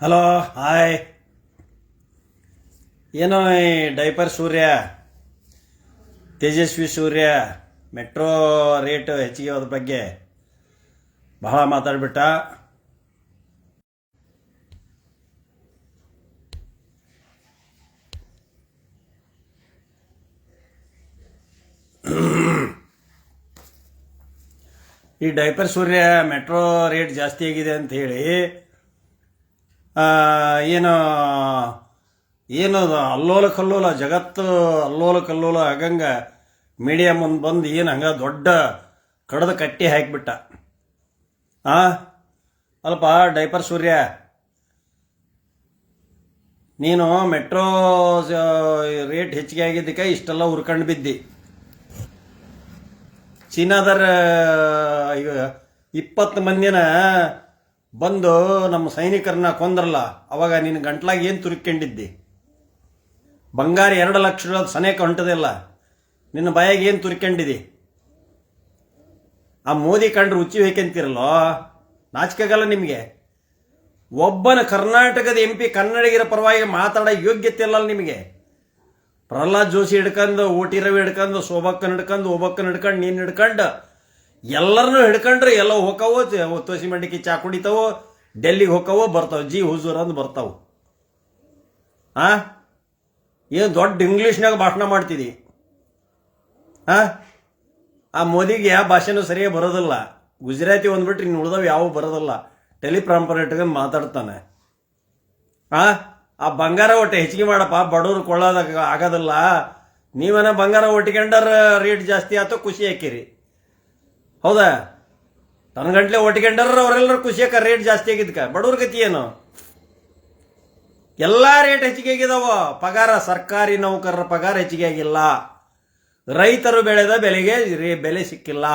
Hello, hi. ಏನೋ ಈ diaper Surya, Tejasvi Surya, metro rate ಹೆಚ್ಚಿಗೆ ಅದ್ರ ಬಗ್ಗೆ ಬಹಳ ಮಾತಾಡ್ಬಿಟ್ಟ. ಈ ಡೈಪರ್ ಸೂರ್ಯ ಮೆಟ್ರೋ ರೇಟ್ ಜಾಸ್ತಿ ಆಗಿದೆ ಅಂತ ಹೇಳಿ ಏನು ಏನು ಅಲ್ಲೋಲ ಕಲ್ಲೋಲ, ಜಗತ್ತು ಅಲ್ಲೋಲ ಕಲ್ಲೋಲ ಆಗಂಗ ಮೀಡಿಯಾ ಮುಂದೆ ಬಂದು ಏನು ಹಂಗೆ ದೊಡ್ಡ ಕಡದ ಕಟ್ಟಿ ಹಾಕಿಬಿಟ್ಟ. ಆ? ಅಲ್ಪ ಡೈಪರ್ ಸೂರ್ಯ. ನೀನು ಮೆಟ್ರೋ ರೇಟ್ ಹೆಚ್ಚಿಗೆ ಆಗಿದ್ದಕ್ಕೆ ಇಷ್ಟೆಲ್ಲ ಹುರ್ಕಂಡು ಬಿದ್ದಿ. ಚೀನಾದರ ಈಗ ಇಪ್ಪತ್ತು ಮಂದಿನ ಬಂದು ನಮ್ಮ ಸೈನಿಕರನ್ನ ಕೊಂದ್ರಲ್ಲ, ಅವಾಗ ನಿನ್ನ ಗಂಟ್ಲಾಗಿ ಏನು ತುರ್ಕೊಂಡಿದ್ದಿ ಬಂಗಾರ ಎರಡು ಲಕ್ಷ ಸನೇಕ ಹೊಂಟದಿಲ್ಲ ನಿನ್ನ ಬಾಯಾಗಿ ಏನು ತುರ್ಕೊಂಡಿದಿ ಆ ಮೋದಿ ಕಂಡ್ರೆ ರುಚಿ ಬೇಕಂತಿರಲ್ಲೋ ನಾಚಿಕೆಗಲ್ಲ ನಿಮಗೆ? ಒಬ್ಬನ ಕರ್ನಾಟಕದ ಎಂ ಪಿ ಕನ್ನಡಿಗರ ಪರವಾಗಿ ಮಾತಾಡೋ ಯೋಗ್ಯತೆ ಇಲ್ಲ ನಿಮಗೆ? ಪ್ರಹ್ಲಾದ್ ಜೋಶಿ ಹಿಡ್ಕೊಂಡು ಓಟಿ ರವಿ ಹಿಡ್ಕೊಂಡು ಶೋಭಕ್ಕನ್ ಹಿಡ್ಕೊಂಡು ಓಬಕ್ಕನ್ ಹಿಡ್ಕೊಂಡು, ನೀನು ಹಿಡ್ಕೊಂಡು ಎಲ್ಲರನ್ನೂ ಹಿಡ್ಕೊಂಡ್ರೆ ಎಲ್ಲ ಹೋಗವೋ ತೋಸಿ ಮಂಡಿಕೆ ಚಾ ಕುಡಿತಾವೋ, ಡೆಲ್ಲಿಗೆ ಹೋಗವೋ ಬರ್ತಾವ. ಜಿ ಹುಜೂರ್ ಅಂದ್ ಬರ್ತಾವ. ಆ? ಏನು ದೊಡ್ಡ ಇಂಗ್ಲೀಷ್ನಾಗ ಭಾಷಣ ಮಾಡ್ತಿದಿ? ಆ? ಆ ಮೋದಿಗೆ ಯಾವ ಭಾಷೆನೂ ಸರಿಯಾಗಿ ಬರೋದಿಲ್ಲ. ಗುಜರಾತಿ ಒಂದ್ಬಿಟ್ರೆ ಇನ್ನು ಉಳ್ದವ್ ಯಾವ ಬರೋದಿಲ್ಲ. ಟೆಲಿಪ್ರಾಂಪರ್ ಮಾತಾಡ್ತಾನೆ. ಆ? ಆ ಬಂಗಾರ ಒಟ್ಟೆ ಹೆಚ್ಚಿಗೆ ಮಾಡಪ್ಪ, ಬಡವ್ರು ಕೊಳ್ಳೋದಾಗ ಆಗೋದಿಲ್ಲ. ನೀವೇನ ಬಂಗಾರ ಒಟ್ಟಿಕೊಂಡರ ರೇಟ್ ಜಾಸ್ತಿ ಆಯ್ತು ಖುಷಿ ಹಾಕಿರಿ. ಹೌದಾ? ತನ್ನ ಗಂಟ್ಲೆ ಒಟ್ಟಿಕೊಂಡರ ಅವರೆಲ್ಲರೂ ಖುಷಿ ಹಾಕ ರೇಟ್ ಜಾಸ್ತಿ ಆಗಿದ್ಕ. ಬಡವ್ರ ಗತಿ ಏನು? ಎಲ್ಲ ರೇಟ್ ಹೆಚ್ಚಿಗೆ ಆಗಿದಾವ. ಪಗಾರ, ಸರ್ಕಾರಿ ನೌಕರರ ಪಗಾರ ಹೆಚ್ಚಿಗೆ ಆಗಿಲ್ಲ. ರೈತರು ಬೆಳೆದ ಬೆಲೆಗೆ ಬೆಲೆ ಸಿಕ್ಕಿಲ್ಲ.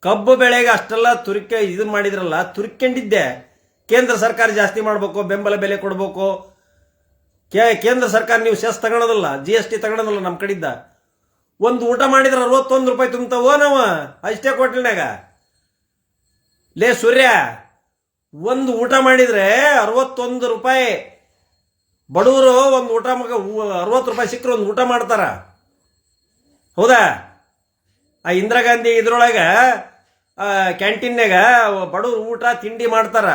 ಕಬ್ಬು ಬೆಳೆಗೆ ಅಷ್ಟೆಲ್ಲ ತುರ್ಕ ಇದು ಮಾಡಿದ್ರಲ್ಲ ತುರ್ಕೊಂಡಿದ್ದೆ ಕೇಂದ್ರ ಸರ್ಕಾರ ಜಾಸ್ತಿ ಮಾಡಬೇಕು, ಬೆಂಬಲ ಬೆಲೆ ಕೊಡಬೇಕು. ಕೇಂದ್ರ ಸರ್ಕಾರ ನೀವು ಸೆಸ್ ತಗೊಳೋದಲ್ಲ ಜಿ ಎಸ್ ಟಿ ತಗೊಳೋದಲ್ಲ ನಮ್ಮ ಕಡೆಯಿಂದ ಒಂದು ಊಟ ಮಾಡಿದ್ರೆ ಅರವತ್ತೊಂದು ರೂಪಾಯಿ ತುಂಬ್ತಾವೋ ನಾವು? ಅಷ್ಟೇ ಕೊಟ್ಲಿನಾಗ. ಲೇ ಸೂರ್ಯ, ಒಂದು ಊಟ ಮಾಡಿದ್ರೆ ಅರವತ್ತೊಂದು ರೂಪಾಯಿ. ಬಡವರು ಒಂದು ಊಟ ಮಗ ಅರವತ್ತು ರೂಪಾಯಿ ಸಿಕ್ಕರೆ ಒಂದು ಊಟ ಮಾಡ್ತಾರ. ಹೌದಾ? ಆ ಇಂದಿರಾ ಗಾಂಧಿ ಇದ್ರೊಳಗೆ ಕ್ಯಾಂಟೀನ್ಯಾಗ ಬಡವರು ಊಟ, ತಿಂಡಿ ಮಾಡ್ತಾರ.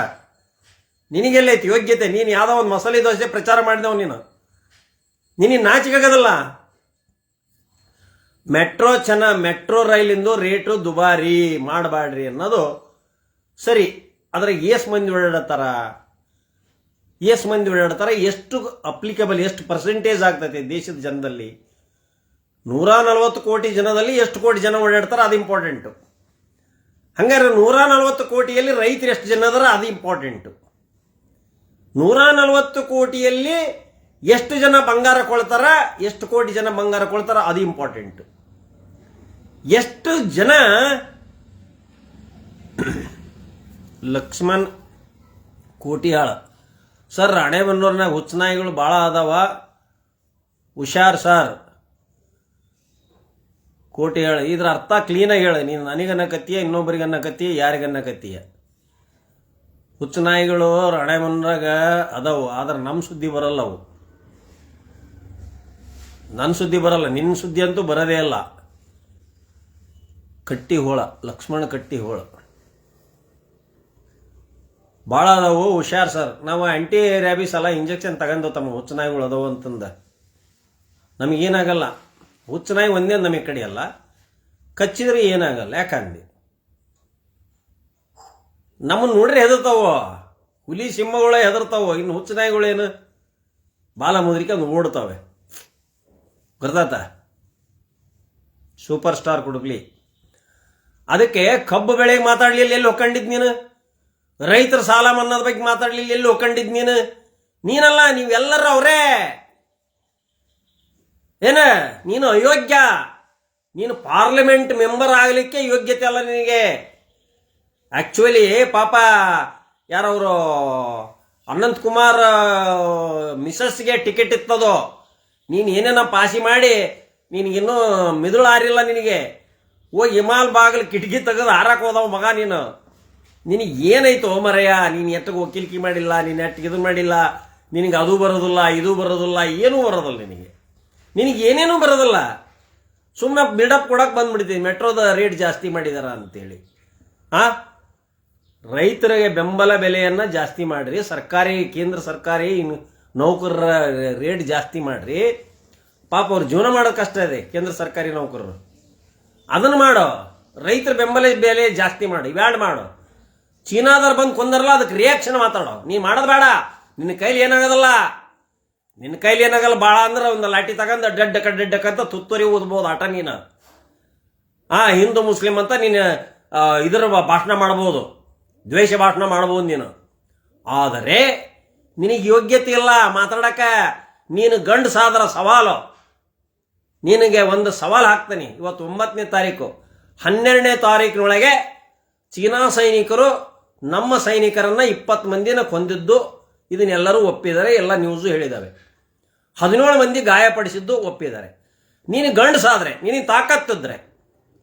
ನಿನಗೆಲ್ಲೈತಿ ಯೋಗ್ಯತೆ? ನೀನು ಯಾವುದೋ ಒಂದು ಮಸಾಲೆ ದೋಸೆ ಪ್ರಚಾರ ಮಾಡಿದವ ನೀನು. ನಿನಗೆ ನಾಚಿಕಾಗದಲ್ಲ. ಮೆಟ್ರೋ ಚೆನ್ನ ಮೆಟ್ರೋ ರೈಲಿಂದು ರೇಟು ದುಬಾರಿ ಮಾಡಬಾಡ್ರಿ ಅನ್ನೋದು ಸರಿ. ಅದ್ರಾಗ ಎಸ್ ಮಂದಿ ಓಡಾಡತ್ತಾರ ಎಸ್ ಮಂದಿ ಓಡಾಡ್ತಾರ. ಎಷ್ಟು ಅಪ್ಲಿಕಬಲ್ ಎಷ್ಟು ಪರ್ಸೆಂಟೇಜ್ ಆಗ್ತೈತಿ ದೇಶದ ಜನದಲ್ಲಿ? ನೂರ ನಲವತ್ತು ಕೋಟಿ ಜನದಲ್ಲಿ ಎಷ್ಟು ಕೋಟಿ ಜನ ಓಡಾಡ್ತಾರ? ಅದು ಇಂಪಾರ್ಟೆಂಟು ಹಂಗಾರೆ ನೂರ ನಲವತ್ತು ಕೋಟಿಯಲ್ಲಿ ರೈತರು ಎಷ್ಟು ಜನ ಅದರ? ಅದು ಇಂಪಾರ್ಟೆಂಟು ನೂರ ನಲವತ್ತು ಕೋಟಿಯಲ್ಲಿ ಎಷ್ಟು ಜನ ಬಂಗಾರ ಕೊಳ್ತಾರ? ಎಷ್ಟು ಕೋಟಿ ಜನ ಬಂಗಾರ ಕೊಳ್ತಾರ? ಅದು ಇಂಪಾರ್ಟೆಂಟ್ ಎಷ್ಟು ಜನ ಲಕ್ಷ್ಮಣ್ ಕೋಟಿಯಾಳ ಸರ್, ರಾಣೆಬೆನ್ನೂರಿನಾಗ ಹುಚ್ಚನಾಯಿಗಳು ಭಾಳ ಅದಾವ. ಹುಷಾರ್ ಸರ್. ಕೋಟಿ ಹೇಳ ಇದ್ರ ಅರ್ಥ ಕ್ಲೀನಾಗಿ ಹೇಳ. ನೀನು ನನಗನ್ನಕತ್ತೀಯ ಇನ್ನೊಬ್ಬರಿಗೆ ಅನ್ನಕತ್ತೀಯ ಯಾರಿಗನ್ನಕತ್ತೀಯ? ಹುಚ್ಚನಾಯಿಗಳು ನಾಯಿಗಳು ರಾಣೆಮನ್ರಾಗ ಅದಾವು, ಆದ್ರೆ ನಮ್ಮ ಸುದ್ದಿ ಬರಲ್ಲ ಅವು. ನನ್ನ ಸುದ್ದಿ ಬರಲ್ಲ ನಿನ್ನ ಸುದ್ದಿ ಅಂತೂ ಬರೋದೇ ಇಲ್ಲ. ಕಟ್ಟಿ ಹೋಳ ಲಕ್ಷ್ಮಣ ಕಟ್ಟಿ ಹೋಳ ಭಾಳ ಅದಾವು, ಹುಷಾರ್ ಸರ್. ನಾವು ಆ್ಯಂಟಿ ರ್ಯಾಬಿಸ್ ಎಲ್ಲ ಇಂಜೆಕ್ಷನ್ ತಗೊಂಡು ತಮ್ಮ ಹುಚ್ಚು ನಾಯಿಗಳು ಅದಾವು ಅಂತಂದ. ನಮಗೇನಾಗಲ್ಲ ಹುಚ್ಚು ನಾಯಿ ಒಂದೇ ನಮಗೆ ಕಡಿಯಲ್ಲ ಕಚ್ಚಿದ್ರೆ ಏನಾಗಲ್ಲ ಯಾಕಂದು ನಮ್ಮನ್ನು ನೋಡ್ರಿ ಹೆದರ್ತಾವ. ಹುಲಿ ಸಿಂಹಗಳೇ ಹೆದರ್ತಾವ. ಇನ್ನು ಹುಚ್ಚ ನಾಯಿಗಳೇನು ಬಾಲ ಅದು ಓಡ್ತಾವೆ. ಗೊತ್ತಾತ? ಸೂಪರ್ ಸ್ಟಾರ್ ಕುಡುಗ್ಲಿ ಅದಕ್ಕೆ ಕಬ್ಬು ಬೆಳೆಗೆ ಮಾತಾಡ್ಲಿಲ್ಲ ಎಲ್ಲಿ ಒಕ್ಕಂಡಿದ್ ನೀನು? ರೈತರ ಸಾಲ ಮನ್ನಾದ ಬಗ್ಗೆ ಮಾತಾಡ್ಲಿಲ್ಲ ಎಲ್ಲಿ ಒಕ್ಕಂಡಿದ್ ನೀನು? ನೀನಲ್ಲ, ನೀವೆಲ್ಲರೂ ಅವರೇ. ಏನ, ನೀನು ಅಯೋಗ್ಯ. ನೀನು ಪಾರ್ಲಿಮೆಂಟ್ ಮೆಂಬರ್ ಆಗಲಿಕ್ಕೆ ಯೋಗ್ಯತೆ ಅಲ್ಲ ನಿನಗೆ. ಆಕ್ಚುಲಿ ಪಾಪ ಯಾರವರು ಅನಂತ್ ಕುಮಾರ್, ಮಿಸಸ್ಗೆ ಟಿಕೆಟ್ ಇತ್ತದೋ. ನೀನು ಏನೇನ ಪಾಸಿ ಮಾಡಿ, ನಿನಗಿನ್ನೂ ಮಿದುಳು ಆರಿಲ್ಲ ನಿನಗೆ. ಹೋಗಿ ಹಿಮಾಲ್ ಬಾಗಿಲು ಕಿಟಕಿ ತೆಗೆದು ಹಾರಕ್ಕೆ ಹೋದವ ಮಗ ನೀನು. ನಿನಗೆ ಏನಾಯ್ತು ಮರೆಯ ನೀನು ಎತ್ತಗೆ ವಕೀಲ್ಕಿ ಮಾಡಿಲ್ಲ, ನೀನು ಎಟ್ಟಿಗೆ ಇದು ಮಾಡಿಲ್ಲ. ನಿನಗೆ ಅದು ಬರೋದಿಲ್ಲ, ಇದು ಬರೋದಿಲ್ಲ, ಏನೂ ಬರೋದಿಲ್ಲ ನಿನಗೆ. ನಿನಗೆ ಏನೇನೂ ಬರೋದಿಲ್ಲ. ಸುಮ್ಮನೆ ಬಿಲ್ಡಪ್ ಕೊಡಕ್ಕೆ ಬಂದ್ಬಿಡ್ತೀನಿ. ಮೆಟ್ರೋದ ರೇಟ್ ಜಾಸ್ತಿ ಮಾಡಿದಾರ ಅಂತೇಳಿ. ಆ? ರೈತರಿಗೆ ಬೆಂಬಲ ಬೆಲೆಯನ್ನು ಜಾಸ್ತಿ ಮಾಡಿರಿ. ಸರ್ಕಾರಿ, ಕೇಂದ್ರ ಸರ್ಕಾರಿ ನೌಕರರ ರೇಟ್ ಜಾಸ್ತಿ ಮಾಡಿರಿ. ಪಾಪ ಅವ್ರು ಜೀವನ ಮಾಡೋದು ಕಷ್ಟ ಇದೆ ಕೇಂದ್ರ ಸರ್ಕಾರಿ ನೌಕರರು. ಅದನ್ನು ಮಾಡೋ. ರೈತರ ಬೆಂಬಲ ಬೆಲೆ ಜಾಸ್ತಿ ಮಾಡು ಇವ್ಯಾಡ್ ಮಾಡು. ಚೀನಾದವ್ರು ಬಂದು ಕೊಂದರಲ್ಲ ಅದಕ್ಕೆ ರಿಯಾಕ್ಷನ್ ಮಾತಾಡೋ. ನೀ ಮಾಡೋದು ಬೇಡ. ನಿನ್ನ ಕೈಲಿ ಏನಾಗೋದಲ್ಲ. ನಿನ್ನ ಕೈಲಿ ಏನಾಗಲ್ಲ ಭಾಳ ಅಂದ್ರೆ ಒಂದು ಲಾಠಿ ತಗೊಂಡು ಡಡ್ಡ ಕಡ್ಡಕ್ಕಂತ ತುತ್ತೂರಿ ಓದ್ಬೋದು ಆಟ ನೀನು. ಆ, ಹಿಂದೂ, ಮುಸ್ಲಿಂ ಅಂತ ನೀನು ಇದರ ಭಾಷಣ ಮಾಡ್ಬೋದು. ದ್ವೇಷ ಭಾಷಣ ಮಾಡ್ಬೋದು ನೀನು. ಆದರೆ ನಿನಗೆ ಯೋಗ್ಯತೆ ಇಲ್ಲ ಮಾತಾಡಕ ನೀನು ಗಂಡು ಸಾದರ ಸವಾಲು. ನಿನಗೆ ಒಂದು ಸವಾಲು ಹಾಕ್ತೀನಿ. ಇವತ್ತು ಒಂಬತ್ತನೇ ತಾರೀಕು. ಹನ್ನೆರಡನೇ ತಾರೀಕಿನೊಳಗೆ ಚೀನಾ ಸೈನಿಕರು ನಮ್ಮ ಸೈನಿಕರನ್ನ ಇಪ್ಪತ್ತು ಮಂದಿನ ಕೊಂದಿದ್ದು ಇದನ್ನೆಲ್ಲರೂ ಒಪ್ಪಿದ್ದಾರೆ. ಎಲ್ಲ ನ್ಯೂಸು ಹೇಳಿದ್ದಾವೆ ಹದಿನೇಳು ಮಂದಿ ಗಾಯಪಡಿಸಿದ್ದು ಒಪ್ಪಿದ್ದಾರೆ. ನೀನು ಗಂಡಸಾದ್ರೆ ನಿನಗೆ ತಾಕತ್ತಿದ್ರೆ,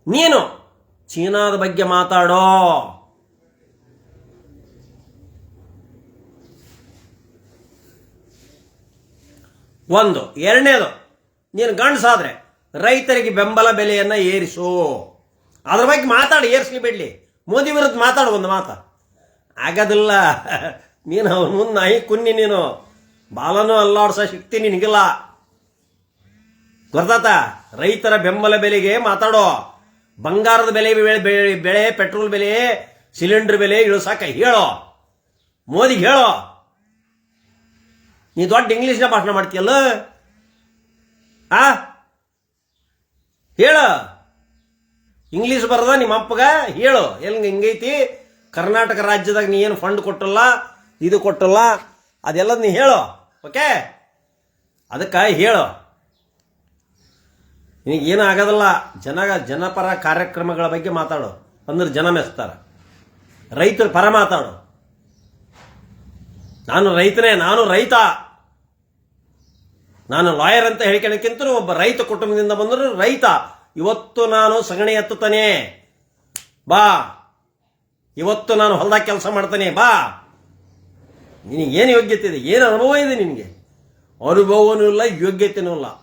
ನೀನು ಚೀನಾದ ಬಗ್ಗೆ ಮಾತಾಡೋ. ಒಂದು. ಎರಡನೇದು ನೀನು ಗಂಡಸಾದ್ರೆ, ರೈತರಿಗೆ ಬೆಂಬಲ ಬೆಲೆಯನ್ನು ಏರಿಸು. ಅದ್ರ ಬಗ್ಗೆ ಮಾತಾಡಿ, ಏರಿಸ್ಲಿ ಬಿಡ್ಲಿ. ಮೋದಿ ವಿರುದ್ಧ ಮಾತಾಡು ಒಂದು ಮಾತ. ಆಗೋದಿಲ್ಲ, ನೀನು ಅವ್ರ ಮುಂದೆ ನಾಯಿ ಕುನ್ನಿ ನೀನು. ಬಾಲನೂ ಅಲ್ಲಾಡ್ಸೋ ಶಕ್ತಿ ನಿನಗಿಲ್ಲ. ಗೊತ್ತಾತ ರೈತರ ಬೆಂಬಲ ಬೆಲೆಗೆ ಮಾತಾಡೋ. ಬಂಗಾರದ ಬೆಲೆ ಬೆಳೆ, ಪೆಟ್ರೋಲ್ ಬೆಲೆ, ಸಿಲಿಂಡರ್ ಬೆಲೆ ಇಳಿಸಾಕ ಹೇಳೋ. ಮೋದಿಗೆ ಹೇಳೋ. ನೀ ದೊಡ್ಡ ಇಂಗ್ಲೀಷ್ನ ಭಾಷಣ ಮಾಡ್ತೀಯಲ್ಲ? ಆ? ಹೇಳ. ಇಂಗ್ಲೀಷ್ ಬರದ ನಿಮ್ಮ ಅಪ್ಪಗ? ಹೇಳು. ಎಲ್ಲಿ ಹಿಂಗೈತಿ? ಕರ್ನಾಟಕ ರಾಜ್ಯದಾಗ ನೀ ಏನು ಫಂಡ್ ಕೊಟ್ಟಲ್ಲ, ಇದು ಕೊಟ್ಟಲ್ಲ ಅದೆಲ್ಲ ನೀ ಹೇಳು. ಓಕೆ ಅದಕ್ಕೆ ಹೇಳು. ಏನೂ ಆಗೋದಿಲ್ಲ. ಜನ ಜನಪರ ಕಾರ್ಯಕ್ರಮಗಳ ಬಗ್ಗೆ ಮಾತಾಡು. ಅಂದ್ರೆ ಜನ ಮೆಚ್ತಾರೆ. ರೈತರ ಪರ ಮಾತಾಡು. ನಾನು ರೈತನೇ, ನಾನು ರೈತ. ನಾನು ಲಾಯರ್ ಅಂತ ಹೇಳ್ಕೊಳಕ್ಕಿಂತ ಒಬ್ಬ ರೈತ ಕುಟುಂಬದಿಂದ ಬಂದರು ರೈತ, ಇವತ್ತು ನಾನು ಸಗಣಿ ಎತ್ತುತ್ತಾನೆ. ಬಾ. ಇವತ್ತು ನಾನು ಹೊಲದಾಗ ಕೆಲಸ ಮಾಡ್ತಾನೆ. ಬಾ. ನಿನಗೆ ಏನು ಯೋಗ್ಯತೆ ಇದೆ? ಏನು ಅನುಭವ ಇದೆ ನಿನಗೆ? ಅನುಭವನೂ ಇಲ್ಲ, ಯೋಗ್ಯತೆನೂ ಇಲ್ಲ.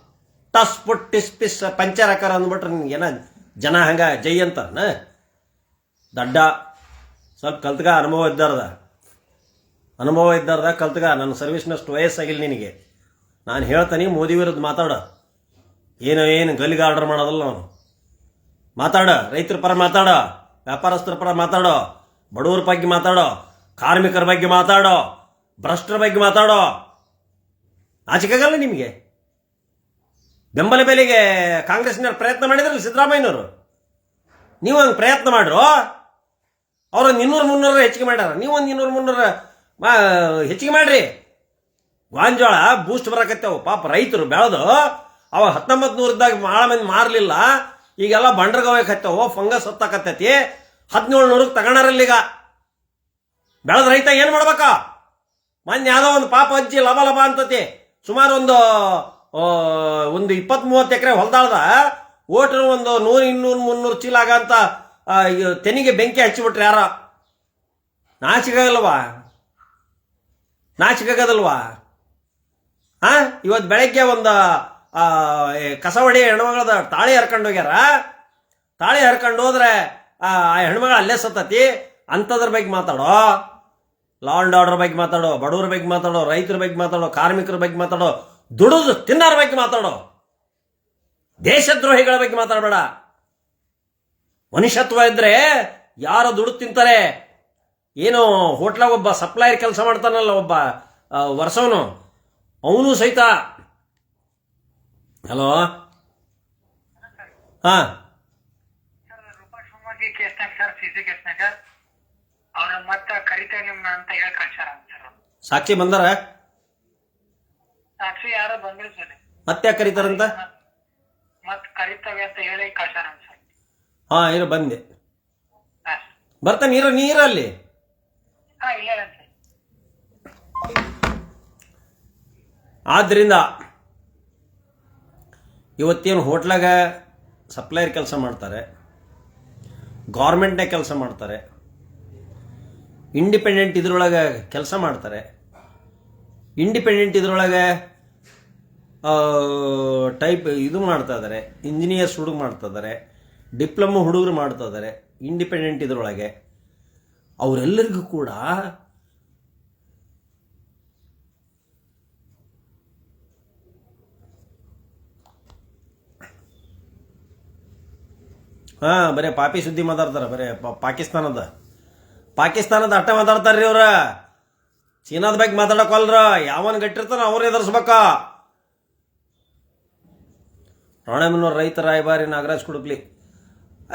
ಟಸ್ ಪುಟ್, ಟಿಸ್ ಪಿಸ್ ಆಕಾರ ಅಂದ್ಬಿಟ್ರೆ ನಿನ್ಗೇನ ಜನ ಹಂಗ ಜೈ ಅಂತಾರನ? ದಡ್ಡ. ಸ್ವಲ್ಪ ಕಲ್ತ್ಗ ಅನುಭವ ಇದ್ದಾರದ ಅನುಭವ ಇದ್ದಾರದ ಕಲ್ತ್ಗ ನನ್ನ ಸರ್ವಿಸ್ನಷ್ಟು ವಯಸ್ಸಾಗಿಲ್ಲ ನಿನಗೆ. ನಾನು ಹೇಳ್ತಾನೆ, ಮೋದಿ ವಿರುದ್ಧ ಮಾತಾಡ. ಏನೋ, ಏನು ಗಲ್ಲಿಗೆ ಆರ್ಡರ್ ಮಾಡೋದಲ್ಲ ಅವನು. ಮಾತಾಡ, ರೈತರ ಪರ ಮಾತಾಡ, ವ್ಯಾಪಾರಸ್ಥರ ಪರ ಮಾತಾಡೋ, ಬಡವರ ಬಗ್ಗೆ ಮಾತಾಡೋ, ಕಾರ್ಮಿಕರ ಬಗ್ಗೆ ಮಾತಾಡೋ, ಭ್ರಷ್ಟರ ಬಗ್ಗೆ ಮಾತಾಡೋ. ನಾಚಿಕಾಗಲ್ಲ ನಿಮಗೆ? ಬೆಂಬಲ ಬೆಲೆಗೆ ಕಾಂಗ್ರೆಸ್ನವ್ರು ಪ್ರಯತ್ನ ಮಾಡಿದ್ರಲ್ಲ ಸಿದ್ದರಾಮಯ್ಯನವರು? ನೀವು ಹಂಗೆ ಪ್ರಯತ್ನ ಮಾಡ್ರು? ಅವ್ರೊಂದು ಇನ್ನೂರು ಮುನ್ನೂರ ಹೆಚ್ಚಿಗೆ ಮಾಡ್ಯಾರ. ನೀವು ಒಂದು ಇನ್ನೂರು ಮುನ್ನೂರ ಹೆಚ್ಚಿಗೆ ಮಾಡ್ರಿ. ಗಾಂಜೋಳ ಬೂಸ್ಟ್ ಬರಕತ್ತೇವು. ಪಾಪ ರೈತರು ಬೆಳೆದು ಅವ ಹತ್ತೊಂಬತ್ತು ನೂರದಾಗ ಭಾಳ ಮಂದಿ ಮಾರಲಿಲ್ಲ. ಈಗೆಲ್ಲ ಬಂಡ್ರಗವಕತ್ತೇವು ಫಂಗಸ್ ಹತ್ತಾಕತ್ತೈತಿ ಹದಿನೇಳು ನೂರಕ್ಕೆ ತಗೊಂಡಾರಲ್ಲ ಈಗ. ಬೆಳೆದ ರೈತ ಏನು ಮಾಡ್ಬೇಕ? ಮೊನ್ನೆ ಯಾವುದೋ ಒಂದು ಪಾಪ ಅಜ್ಜಿ ಲಭ ಲಭ ಅಂತತಿ. ಸುಮಾರು ಒಂದು ಒಂದು ಇಪ್ಪತ್ತ್ ಮೂವತ್ತು ಎಕರೆ ಹೊಲ್ದಾಳ್ದ. ಓಟ್ರು ಒಂದು ನೂರು ಇನ್ನೂರು ಮುನ್ನೂರು ಚೀಲ ಆಗಂತ ತೆನಿಗೆ ಬೆಂಕಿ ಹಚ್ಚಿಬಿಟ್ರೆ ಯಾರ. ನಾಚಿಕೆ ನಾಚಿಕಾಗದಲ್ವಾ? ಹಾ ಇವತ್ತು ಬೆಳಗ್ಗೆ ಒಂದು ಕಸವಡಿ ಹೆಣ್ಮಗಳದ ತಾಳಿ ಹರ್ಕೊಂಡು ಹೋಗ್ಯಾರ. ತಾಳಿ ಹರ್ಕೊಂಡು ಹೋದ್ರೆ, ಆ ಹೆಣ್ಮಗಳು ಅಲ್ಲೇ ಸತ್ತತಿ. ಅಂಥದ್ರ ಬಗ್ಗೆ ಮಾತಾಡೋ. ಲಾ ಅಂಡ್ ಆರ್ಡರ್ ಬಗ್ಗೆ ಮಾತಾಡೋ, ಬಡವ್ರ ಬಗ್ಗೆ ಮಾತಾಡೋ, ರೈತರ ಬಗ್ಗೆ ಮಾತಾಡೋ, ಕಾರ್ಮಿಕರ ಬಗ್ಗೆ ಮಾತಾಡೋ, ದುಡಿದು ತಿನ್ನೋರ ಬಗ್ಗೆ ಮಾತಾಡೋ. ದೇಶದ್ರೋಹಿಗಳ ಬಗ್ಗೆ ಮಾತಾಡಬೇಡ. ಮನುಷ್ಯತ್ವ ಇದ್ರೆ ಯಾರು ದುಡ್ಡು ತಿಂತಾರೆ? ಏನು ಹೋಟ್ಲಾಗ ಒಬ್ಬ ಸಪ್ಲೈಯರ್ ಕೆಲಸ ಮಾಡ್ತಾನಲ್ಲ ಒಬ್ಬ ವರ್ಷವನು ಅವನು ಸಹಿತ. ಹಲೋ ಹಾ. ಮತ್ತ ಸಾಕ್ಷಿ ಬಂದಾರ? ಸಾಕ್ಷಿ ಯಾರೋ ಬಂದ್ರು ಸರ್. ಮತ್ತೆ ಕರೀತಾರಂತ? ಮತ್ ಕರಿತೇವೆ ಅಂತ ಹೇಳಿ ಕಳ್ಸ್ಯಾರ ಸರ್ ಹಾ ಇರು ಬಂದೆ. ಬರ್ತಾನೆ ನೀರು ನೀರಲ್ಲಿ ಹಾ ಇಲ್ಲ ಸರ್. ಆದ್ದರಿಂದ ಇವತ್ತೇನು ಹೋಟ್ಲಾಗ ಸಪ್ಲೈಯರ್ ಕೆಲಸ ಮಾಡ್ತಾರೆ, ಗೌರ್ಮೆಂಟ್ನೇ ಕೆಲಸ ಮಾಡ್ತಾರೆ, ಇಂಡಿಪೆಂಡೆಂಟ್ ಇದ್ರೊಳಗೆ ಕೆಲಸ ಮಾಡ್ತಾರೆ, ಇಂಡಿಪೆಂಡೆಂಟ್ ಇದ್ರೊಳಗೆ ಟೈಪ್ ಇದು ಮಾಡ್ತಾ ಇದ್ದಾರೆ ಇಂಜಿನಿಯರ್ಸ್ ಹುಡುಗ ಮಾಡ್ತಾ ಇದ್ದಾರೆ ಡಿಪ್ಲೊಮೊ ಹುಡುಗರು ಮಾಡ್ತಾ ಇದ್ದಾರೆ ಇಂಡಿಪೆಂಡೆಂಟ್ ಇದರೊಳಗೆ, ಅವರೆಲ್ಲರಿಗೂ ಕೂಡ ಹಾಂ, ಬರೇ ಪಾಪಿ ಸುದ್ದಿ ಮಾತಾಡ್ತಾರೆ, ಬರೇ ಪಾಕಿಸ್ತಾನದ. ಪಾಕಿಸ್ತಾನದ ಅಟ್ಟ ಮಾತಾಡ್ತಾರ್ರಿ ಅವ್ರ. ಚೀನಾದ ಬಗ್ಗೆ ಮಾತಾಡಕ್ಕಲ್ರ ಯಾವನ್ ಗಟ್ಟಿರ್ತಾನ ಅವ್ರು ಎದುರಿಸ್ಬೇಕ. ರಾಣೆಮನೂರ್ ರೈತ ರಾಯಭಾರಿ ನಾಗರಾಜ್ ಕುಡುಕ್ಲಿ.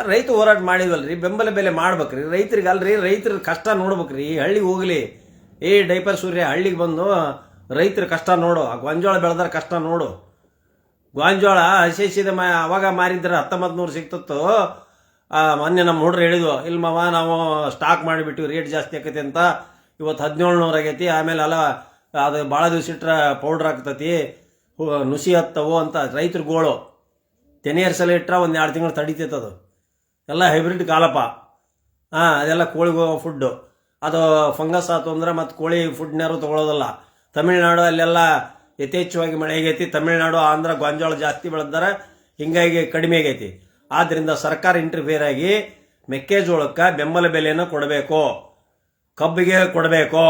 ರೈತ ಹೋರಾಟ ಮಾಡಿದ್ವಲ್ರಿ, ಬೆಂಬಲ ಬೆಲೆ ಮಾಡ್ಬೇಕ್ರಿ. ರೈತರಿಗೆ ಅಲ್ರಿ, ರೈತರ ಕಷ್ಟ ನೋಡ್ಬೇಕ್ರಿ ಹಳ್ಳಿಗೆ ಹೋಗ್ಲಿ. ಏ, ಡೈಪರ್ ಸೂರ್ಯ, ಹಳ್ಳಿಗೆ ಬಂದು ರೈತರ ಕಷ್ಟ ನೋಡು, ಆ ಗೊಂಜೋಳ ಬೆಳೆದಾರ ಕಷ್ಟ ನೋಡು. ಗಾಂಜೋಳ ಶೇಷಿದ ಮ ಅವಾಗ ಮಾರಿದ್ರೆ ಹತ್ತೊಂಬತ್ತು ನೂರು ಸಿಕ್ತಿತ್ತು ಮೊನ್ನೆ ನಮ್ಮ ಹುಡ್ರು ಹೇಳಿದ್ವು ಇಲ್ಲಿ ಮಾವ, ನಾವು ಸ್ಟಾಕ್ ಮಾಡಿಬಿಟ್ಟಿವಿ ರೇಟ್ ಜಾಸ್ತಿ ಆಕೈತಿ ಅಂತ. ಇವತ್ತು ಹದಿನೇಳು ನೂರು ಆಗೈತಿ, ಆಮೇಲೆ ಅಲ್ಲ, ಅದು ಭಾಳ ದಿವಸ ಇಟ್ಟರೆ ಪೌಡ್ರ್ ಆಗ್ತತಿ. ನುಸಿ ಹತ್ತವು ಅಂತ ರೈತರು ಗೋಳು. ತೆನೆಯರ್ ಸಲ ಇಟ್ರೆ ಒಂದು ಎರಡು ತಿಂಗಳು ತಡಿತೈತೆ ಅದು. ಎಲ್ಲ ಹೈಬ್ರಿಡ್ ಕಾಲಪ್ಪ ಹಾಂ ಅದೆಲ್ಲ ಕೋಳಿ ಫುಡ್ಡು ಅದು ಫಂಗಸ್ ಆಯ್ತು ಅಂದ್ರೆ ಮತ್ತು ಕೋಳಿ ಫುಡ್ನ್ಯಾರು ತೊಗೊಳೋದಲ್ಲ. ತಮಿಳ್ನಾಡು ಅಲ್ಲೆಲ್ಲ ಯಥೇಚ್ಛವಾಗಿ ಮಳೆ ಆಗೈತಿ. ತಮಿಳುನಾಡು, ಆಂಧ್ರ, ಗೊಂಜಾಳ ಜಾಸ್ತಿ ಬೆಳೆದಾರೆ ಹಿಂಗಾಗಿ ಕಡಿಮೆ ಆಗೈತಿ. ಆದ್ದರಿಂದ ಸರ್ಕಾರ ಇಂಟರ್ಫಿಯರ್ ಆಗಿ ಮೆಕ್ಕೆಜೋಳಕ್ಕೆ ಬೆಂಬಲ ಬೆಲೆಯನ್ನು ಕೊಡಬೇಕು. ಕಬ್ಬಿಗೆ ಕೊಡಬೇಕು.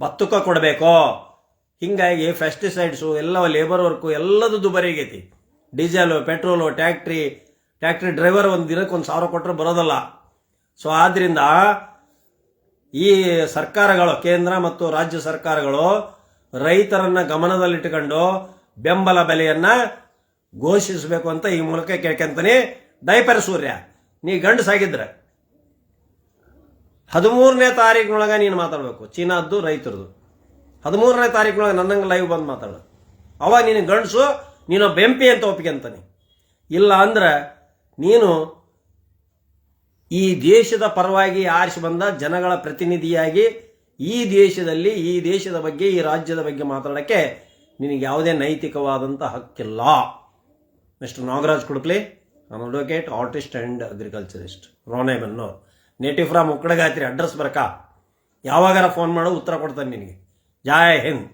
ಭತ್ತಕ್ಕೆ ಕೊಡಬೇಕು. ಹಿಂಗಾಗಿ ಫೆಸ್ಟಿಸೈಡ್ಸು ಎಲ್ಲ ಲೇಬರ್ ವರ್ಕು ಎಲ್ಲದು ದುಬಾರಿ ಆಗೈತಿ. Diesel petrol tractor tractor driver ಒಂದು ದಿನಕ್ಕೆ ಒಂದು ಸಾವಿರ ಕೊಟ್ಟರೆ ಬರೋದಲ್ಲ. ಸೊ ಆದ್ದರಿಂದ ಈ ಸರ್ಕಾರಗಳು, ಕೇಂದ್ರ ಮತ್ತು ರಾಜ್ಯ ಸರ್ಕಾರಗಳು ರೈತರನ್ನ ಗಮನದಲ್ಲಿಟ್ಟುಕೊಂಡು ಬೆಂಬಲ ಬೆಲೆಯನ್ನ ಘೋಷಿಸಬೇಕು ಅಂತ ಈ ಮೂಲಕ ಕೇಳ್ಕೊಂತಾನೆ. ಡೈಪರ್ ಸೂರ್ಯ, ನೀ ಗಂಡಸಾಗಿದ್ರೆ ಹದಿಮೂರನೇ ತಾರೀಕಿನೊಳಗ ನೀನು ಮಾತಾಡಬೇಕು. ಚೀನಾದ್ದು ರೈತರದು. ಹದಿಮೂರನೇ ತಾರೀಕಿನೊಳಗೆ ನನ್ನಂಗೆ ಲೈವ್ ಬಂದು ಮಾತಾಡು. ಅವಾಗ ನೀನು ಗಂಡಸು ನೀನು ಬೆಂಪಿ ಅಂತ ಒಪ್ಪಿಗೆಂತಾನೆ ಇಲ್ಲ ಅಂದ್ರೆ ನೀನು ಈ ದೇಶದ ಪರವಾಗಿ ಆರಿಸಿ ಬಂದ ಜನಗಳ ಪ್ರತಿನಿಧಿಯಾಗಿ ಈ ದೇಶದಲ್ಲಿ, ಈ ದೇಶದ ಬಗ್ಗೆ, ಈ ರಾಜ್ಯದ ಬಗ್ಗೆ ಮಾತಾಡೋಕ್ಕೆ ನಿನಗೆ ಯಾವುದೇ ನೈತಿಕವಾದಂಥ ಹಕ್ಕಿಲ್ಲ. ಮಿಸ್ಟರ್ ನಾಗರಾಜ್ ಕುಡುಕ್ಲಿ ನಾನು advocate artist and agriculturist Ranebennur native from Ukkadagatri address ಬರಕ. ಯಾವಾಗಾರ ಫೋನ್ ಮಾಡೋ, ಉತ್ತರ ಕೊಡ್ತಾನೆ ನಿನಗೆ. ಜಾಯ್ ಹಿಂದ್